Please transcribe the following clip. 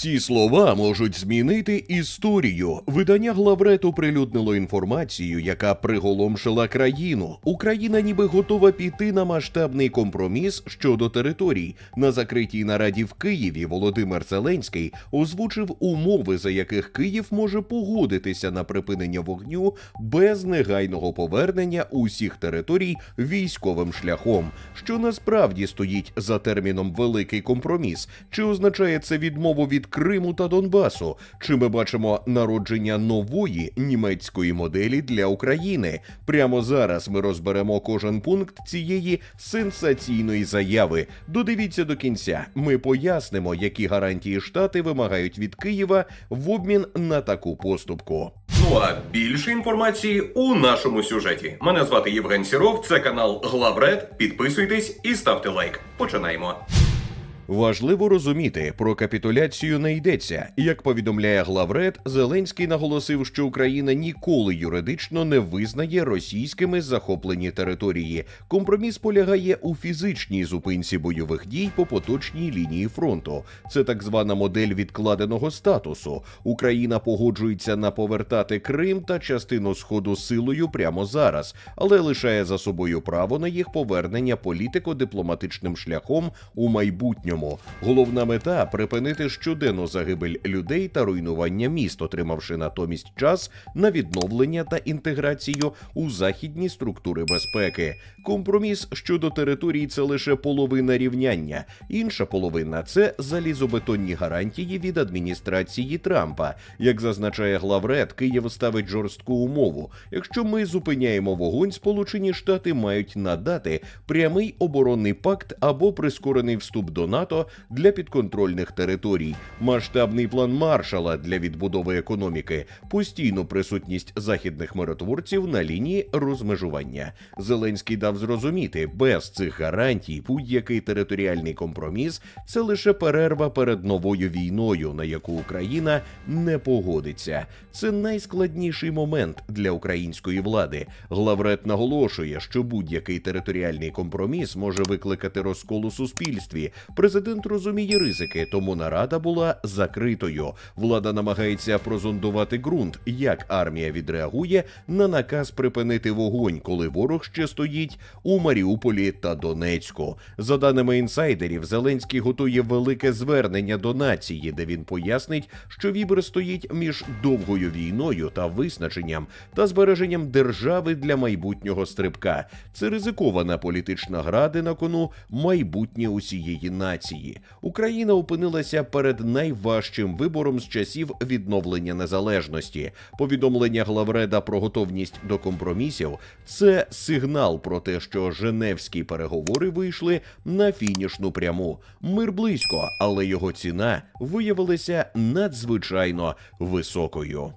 Ці слова можуть змінити історію. Видання главрет оприлюднило інформацію, яка приголомшила країну. Україна ніби готова піти на масштабний компроміс щодо територій. На закритій нараді в Києві Володимир Зеленський озвучив умови, за яких Київ може погодитися на припинення вогню без негайного повернення усіх територій військовим шляхом, що насправді стоїть за терміном великий компроміс. Чи означає це відмову від Криму та Донбасу? Чи ми бачимо народження нової німецької моделі для України? Прямо зараз ми розберемо кожен пункт цієї сенсаційної заяви. Додивіться до кінця. Ми пояснимо, які гарантії штати вимагають від Києва в обмін на таку поступку. Ну а більше інформації у нашому сюжеті. Мене звати Євген Сіров, це канал Главред. Підписуйтесь і ставте лайк. Починаємо. Важливо розуміти, про капітуляцію не йдеться. Як повідомляє главред, Зеленський наголосив, що Україна ніколи юридично не визнає російськими захоплені території. Компроміс полягає у фізичній зупинці бойових дій по поточній лінії фронту. Це так звана модель відкладеного статусу. Україна погоджується на повертати Крим та частину сходу силою прямо зараз, але лишає за собою право на їх повернення політико-дипломатичним шляхом у майбутньому. Головна мета припинити щоденну загибель людей та руйнування міст, отримавши натомість час на відновлення та інтеграцію у західні структури безпеки. Компроміс щодо територій це лише половина рівняння. Інша половина це залізобетонні гарантії від адміністрації Трампа. Як зазначає главред, Київ ставить жорстку умову. Якщо ми зупиняємо вогонь, Сполучені Штати мають надати прямий оборонний пакт або прискорений вступ до НАТО для підконтрольних територій, масштабний план Маршала для відбудови економіки, постійну присутність західних миротворців на лінії розмежування. Зеленський дав зрозуміти, без цих гарантій будь-який територіальний компроміс це лише перерва перед новою війною, на яку Україна не погодиться. Це найскладніший момент для української влади. Главред наголошує, що будь-який територіальний компроміс може викликати розкол у суспільстві. Президент розуміє ризики, тому нарада була закритою. Влада намагається прозондувати ґрунт, як армія відреагує на наказ припинити вогонь, коли ворог ще стоїть у Маріуполі та Донецьку. За даними інсайдерів, Зеленський готує велике звернення до нації, де він пояснить, що вібр стоїть між довгою війною та визначенням та збереженням держави для майбутнього стрибка. Це ризикована політична гра, де на кону майбутнє усієї нації. Україна опинилася перед найважчим вибором з часів відновлення незалежності. Повідомлення главреда про готовність до компромісів це сигнал про те, що Женевські переговори вийшли на фінішну пряму. Мир близько, але його ціна виявилася надзвичайно високою.